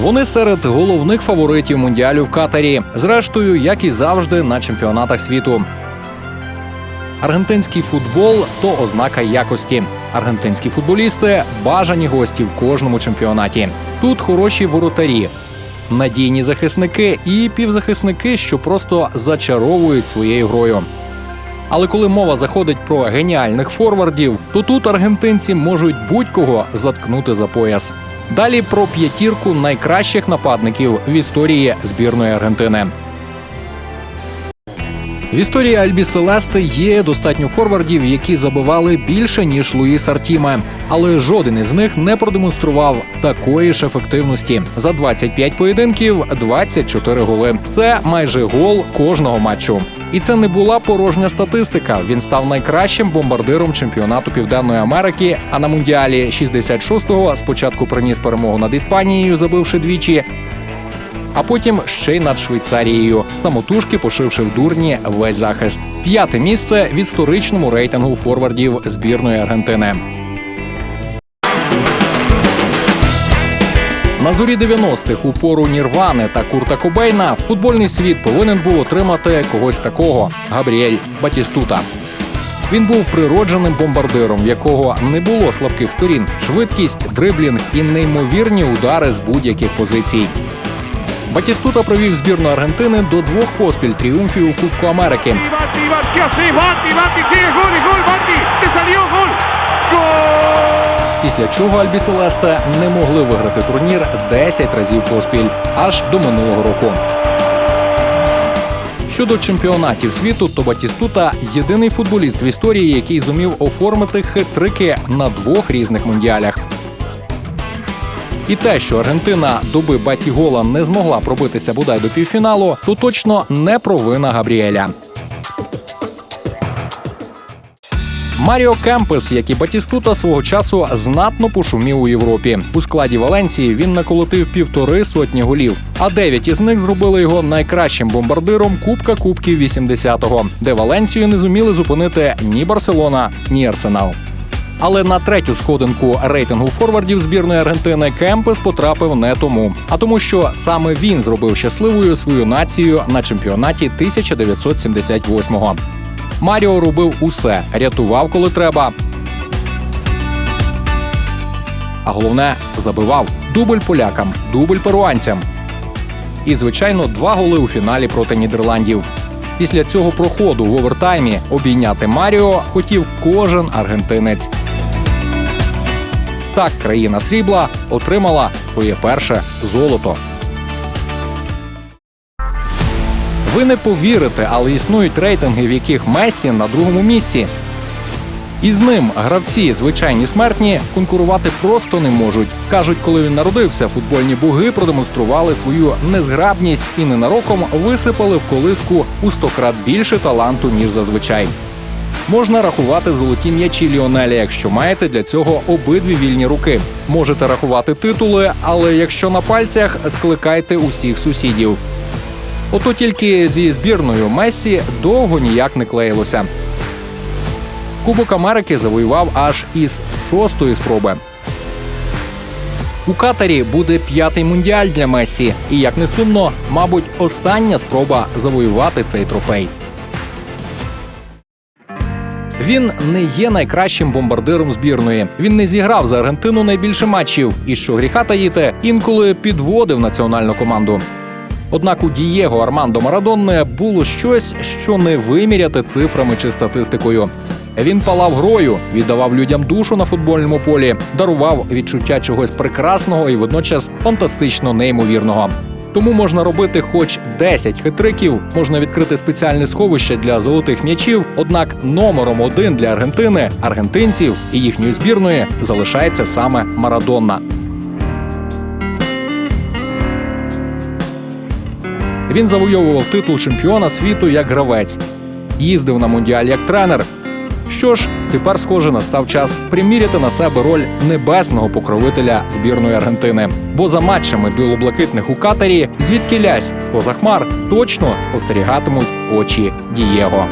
Вони серед головних фаворитів мундіалю в Катарі, зрештою, як і завжди, на чемпіонатах світу. Аргентинський футбол то ознака якості. Аргентинські футболісти бажані гості в кожному чемпіонаті. Тут хороші воротарі, надійні захисники і півзахисники, що просто зачаровують своєю грою. Але коли мова заходить про геніальних форвардів, то тут аргентинці можуть будь-кого заткнути за пояс. Далі про п'ятірку найкращих нападників в історії збірної Аргентини. В історії Альбі Селести є достатньо форвардів, які забивали більше ніж Луїс Артіме, але жоден із них не продемонстрував такої ж ефективності. За 25 поєдинків 24 голи. Це майже гол кожного матчу. І це не була порожня статистика. Він став найкращим бомбардиром чемпіонату Південної Америки. А на мундіалі 66-го спочатку приніс перемогу над Іспанією, забивши двічі, а потім ще й над Швейцарією, самотужки пошивши в дурні весь захист. П'яте місце в історичному рейтингу форвардів збірної Аргентини. На зорі 90-х у пору Нірвани та Курта Кобейна футбольний світ повинен був отримати когось такого Габріель Батістута. Він був природженим бомбардиром, в якого не було слабких сторін, швидкість, дриблінг і неймовірні удари з будь-яких позицій. Батістута провів збірну Аргентини до двох поспіль тріумфів у Кубку Америки. Після чого Альбі Селесте не могли виграти турнір 10 разів поспіль аж до минулого року. Щодо чемпіонатів світу, то Батістута єдиний футболіст в історії, який зумів оформити хитрики на двох різних мундіалях. І те, що Аргентина доби Батігола не змогла пробитися бодай до півфіналу, то точно не провина Габріеля. Маріо Кемпес, як і Батістута, свого часу знатно пошумів у Європі. У складі Валенції він наколотив півтори сотні голів, а дев'ять із них зробили його найкращим бомбардиром Кубка Кубків 80-го, де Валенцію не зуміли зупинити ні Барселона, ні Арсенал. Але на третю сходинку рейтингу форвардів збірної Аргентини Кемпес потрапив не тому, а тому, що саме він зробив щасливою свою націю на чемпіонаті 1978-го. Маріо робив усе, рятував, коли треба. А головне забивав дубль полякам, дубль перуанцям. І, звичайно, два голи у фіналі проти Нідерландів. Після цього проходу в овертаймі обійняти Маріо хотів кожен аргентинець. Так країна срібла отримала своє перше золото. Ви не повірите, але існують рейтинги, в яких Мессі на другому місці. І з ним гравці, звичайні смертні, конкурувати просто не можуть. Кажуть, коли він народився, футбольні боги продемонстрували свою незграбність і ненароком висипали в колиску у сто крат більше таланту, ніж зазвичай. Можна рахувати золоті м'ячі Ліонеля, якщо маєте для цього обидві вільні руки. Можете рахувати титули, але якщо на пальцях, скликайте усіх сусідів. Ото тільки зі збірною Мессі довго ніяк не клеїлося. Кубок Америки завоював аж із шостої спроби. У Катарі буде п'ятий мундіаль для Мессі, і як не сумно, мабуть, остання спроба завоювати цей трофей. Він не є найкращим бомбардиром збірної. Він не зіграв за Аргентину найбільше матчів, і що гріха таїти, інколи підводив національну команду. Однак у Дієго Армандо Марадонне було щось, що не виміряти цифрами чи статистикою. Він палав грою, віддавав людям душу на футбольному полі, дарував відчуття чогось прекрасного і водночас фантастично неймовірного. Тому можна робити хоч 10 хитриків, можна відкрити спеціальне сховище для золотих м'ячів. Однак номером один для Аргентини, аргентинців і їхньої збірної залишається саме Марадонна. Він завойовував титул чемпіона світу як гравець, їздив на мундіаль як тренер. Що ж, тепер, схоже, настав час приміряти на себе роль небесного покровителя збірної Аргентини. Бо за матчами білоблакитних у Катарі, звідки лясь з поза хмар, точно спостерігатимуть очі Дієго.